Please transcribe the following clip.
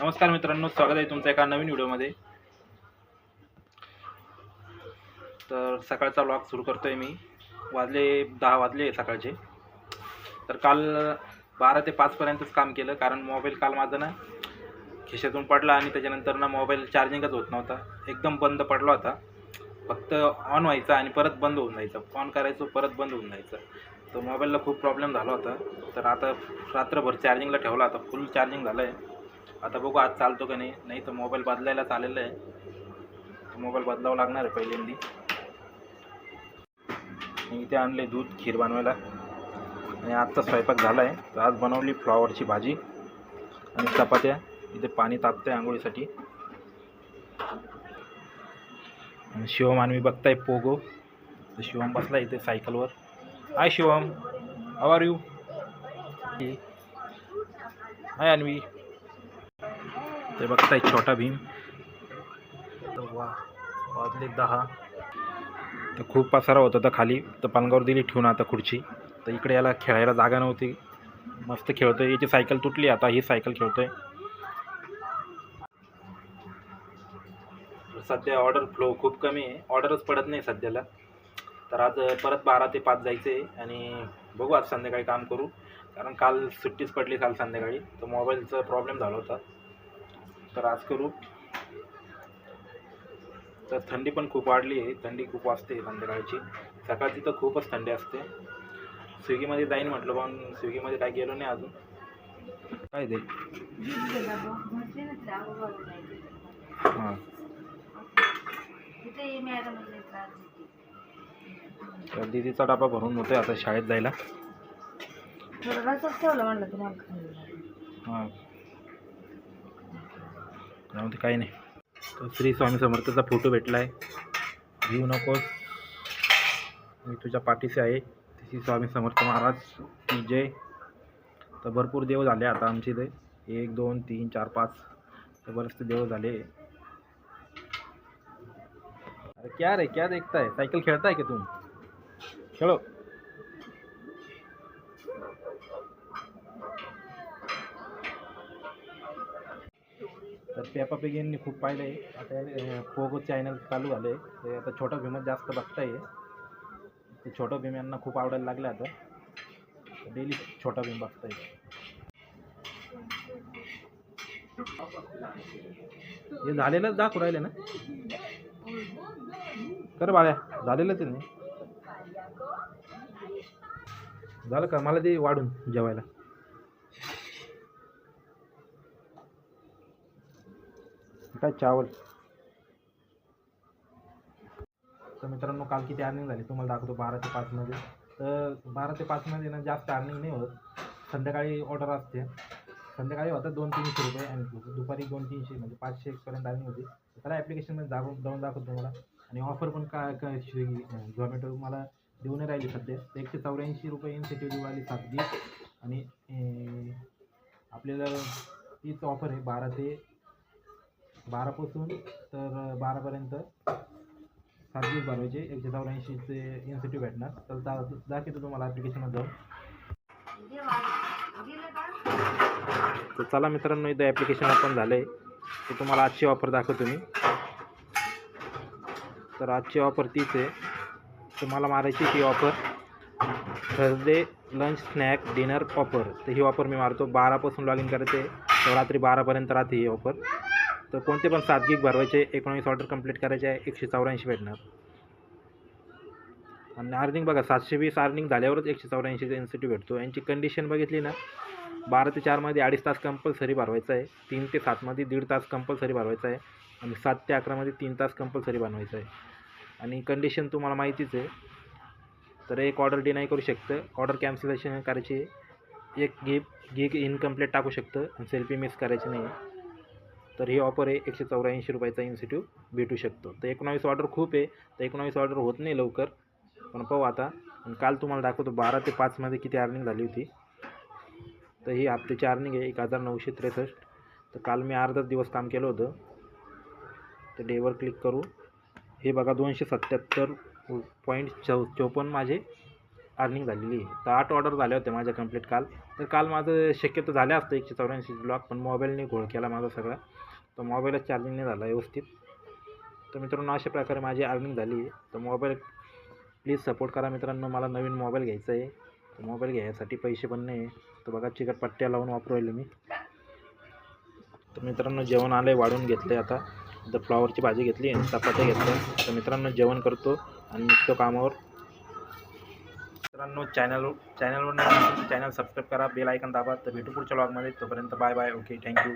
नमस्कार मित्रांनो स्वागत आहे तुमचं एका नवीन व्हिडिओमध्ये. तर सकाळचा व्लॉग सुरू करतोय मी. वाजले दहा वाजले सकाळचे. तर काल बारा ते पाचपर्यंतच काम केलं कारण मोबाईल काल माझा ना खिशातून पडला आणि त्याच्यानंतर ना मोबाईल चार्जिंगच होत नव्हता. एकदम बंद पडला होता. फक्त ऑन व्हायचा आणि परत बंद होऊन जायचं. ऑन करायचो परत बंद होऊन जायचं. तर मोबाईलला खूप प्रॉब्लेम झाला होता. तर आता रात्रभर चार्जिंगला ठेवला. आता फुल चार्जिंग झालं आहे आता बघू आज चालतो का नाही. नाही तर मोबाईल बदलायला चाललेला आहे. मोबाईल बदलावा लागणार आहे पहिल्यांदी. मी इथे आणले दूध खीर बनवायला. आणि आजचा स्वयंपाक झाला आहे तर आज बनवली फ्लॉवरची भाजी आणि चपात्या. इथे पाणी तापतं आहे आंघोळीसाठी. आणि शिवम आणि मी बघताय पोगो. तर शिवम बसला इथे सायकलवर. Hi Shivam. How are you hi Anvi. ते बघताय छोटा भीम. वा वाजले दहा. तर खूप पसारा होता तर खाली. तर पानगावर दिली ठेवून आता खुर्ची. तर इकडे याला खेळायला जागा नव्हती. मस्त खेळतोय. याची सायकल तुटली आता ही सायकल खेळतोय. सध्या ऑर्डर फ्लो खूप कमी आहे. ऑर्डरच पडत नाही सध्याला. तर आज परत बारा ते पाच जायचं आहे आणि बघू आज संध्याकाळी काम करू. कारण काल सुट्टीच पडली काल संध्याकाळी. तर मोबाईलचा प्रॉब्लेम झाला होता. तर आज करू. तर थंडी पण खूप वाढली आहे. थंडी खूप वाजते संध्याकाळची. सकाळची तर खूपच थंडी असते. स्विगीमध्ये जाईन म्हटलं पण स्विगीमध्ये काय गेलो नाही अजून. काय ते? हां. तर दीदीचा डबा भरून होतोय आता शाळेत जायला. हां. त्यामध्ये काही नाही. तो श्री स्वामी समर्थाचा फोटो भेटला आहे घेऊ नकोस. मी तुझ्या पाठीशी आहे. श्री स्वामी समर्थ महाराज. की जय. तर भरपूर देव झाले आता आमचे इथे. एक दोन तीन चार पाच. तर बरेचसे देव झाले. अरे क्या रे क्या देखताय? सायकल खेळताय का तुम खेळो. तर पेपा पेग यांनी खूप पाहिलं आहे आता पोगो चॅनल चालू झालं आहे ते आता छोटा भीमच जास्त बघता आहे ते छोटा भीम यांना खूप आवडायला लागलं आता. डेली छोटा भीम बघता येईल हे झालेलंच दाखवू राहिले ना? कर बाळ्या झालेलंच आहे ना झालं का? मला ते वाढून जेवायला. काय चावल? तर मित्रांनो काल किती अर्निंग झाली? तुम्हाला दाखवतो बारा ते पाचमध्ये तर बारा ते पाचमध्ये ना जास्त अर्निंग नाही होत. संध्याकाळी ऑर्डर असते. संध्याकाळी होतात दोन तीनशे रुपये आणि दुपारी दोन तीनशे म्हणजे पाचशे एकपर्यंत अर्निंग होते. तर त्याला ॲप्लिकेशनमध्ये दाखवून जाऊन दाखवतो तुम्हाला. आणि ऑफर पण काय काय स्विगी झोमॅटो मला देऊन राहिली सध्या. तर एकशे चौऱ्याऐंशी रुपये इन्सेटिव्ह देऊ राहिली सात आणि आपल्याला तीच ऑफर आहे बारा ते बारापासून तर बारापर्यंत सात दिवस भरवायचे एकशे चौऱ्याऐंशीचे इन्स्टिट्यूट भेटणार. तर जा दाखवतो तुम्हाला ॲप्लिकेशनमध्ये जाऊन. तर चला मित्रांनो इथं ॲप्लिकेशन ओपन झालं आहे तर तुम्हाला आजची ऑफर दाखवतो मी. तर आजची ऑफर तीच आहे. तुम्हाला मारायची ती offer Thursday lunch snack dinner offer तर ही ऑफर मी मारतो. बारापासून लॉग इन करायचे तर रात्री बारापर्यंत राहते ही ऑफर तर कोणते पण सात गिग भरवायचे एकोणीस ऑर्डर कंप्लीट करायचे आहे एकशे चौऱ्याऐंशी भेटणार. आणि अर्निंग बघा सातशे वीस अर्निंग झाल्यावरच एकशे चौऱ्याऐंशीचा इन्सेटिव्ह भेटतो. यांची कंडिशन बघितली ना बारा ते चारमध्ये अडीच तास कंपल्सरी भरवायचं आहे तीन ते सातमध्ये दीड तास कंपल्सरी भरवायचं आहे आणि सात ते अकरामध्ये तीन तास कंपल्सरी बनवायचं आहे. आणि कंडिशन तुम्हाला माहितीच आहे. तर एक ऑर्डर डिनाय करू शकतं ऑर्डर कॅन्सलेशन करायची आहे. एक गिग गिग इनकम्प्लीट टाकू शकतं आणि सेल्फी मिस करायची नाही. तर ही ऑफर आहे एकशे चौऱ्याऐंशी रुपयाचा इन्स्टिट्यूट भेटू शकतो. तर एकोणावीस ऑर्डर खूप आहे तर एकोणावीस ऑर्डर होत नाही लवकर. पण पाहू आता. आणि काल तुम्हाला दाखवतो बारा ते पाचमध्ये किती अर्निंग झाली होती. तर ही हप्त्याची अर्निंग आहे एक हजार नऊशे त्रेसष्ट. तर काल मी अर्धाच दिवस काम केलं होतं. तर डेवर क्लिक करू. हे बघा दोनशे सत्याहत्तर पॉईंट चौ चौपन्न माझे. अर्निंग झालेली आहे. तर आठ ऑर्डर झाल्या होत्या माझ्या कंप्लीट काल. तर काल माझं शक्यतो झालं असतं एकशे चौऱ्याऐंशी ब्लॉक पण मोबाईलने घोळ केला माझा सगळा. तर मोबाईलच चार्जिंग नाही झाला व्यवस्थित. तर मित्रांनो अशा प्रकारे माझी अर्निंग झाली तर मोबाईल प्लीज सपोर्ट करा मित्रांनो. मला नवीन मोबाईल घ्यायचा आहे. तर मोबाईल घ्यायसाठी पैसे पण नाही आहे. तर बघा चिकट पट्ट्या लावून वापरू राहिले मी. तर मित्रांनो जेवण आलं आहे वाढून घेतलं आहे आता तर फ्लॉवरची भाजी घेतली आणि चपात्या घेतल्या. तर मित्रांनो जेवण करतो आणि निघतो कामावर. मित्रांनो चॅनल चॅनलवर चॅनल सबस्क्राईब करा बेल आयकन दाबा. तर भेटू पुढच्या ब्लॉगमध्ये तोपर्यंत बाय बाय ओके थँक्यू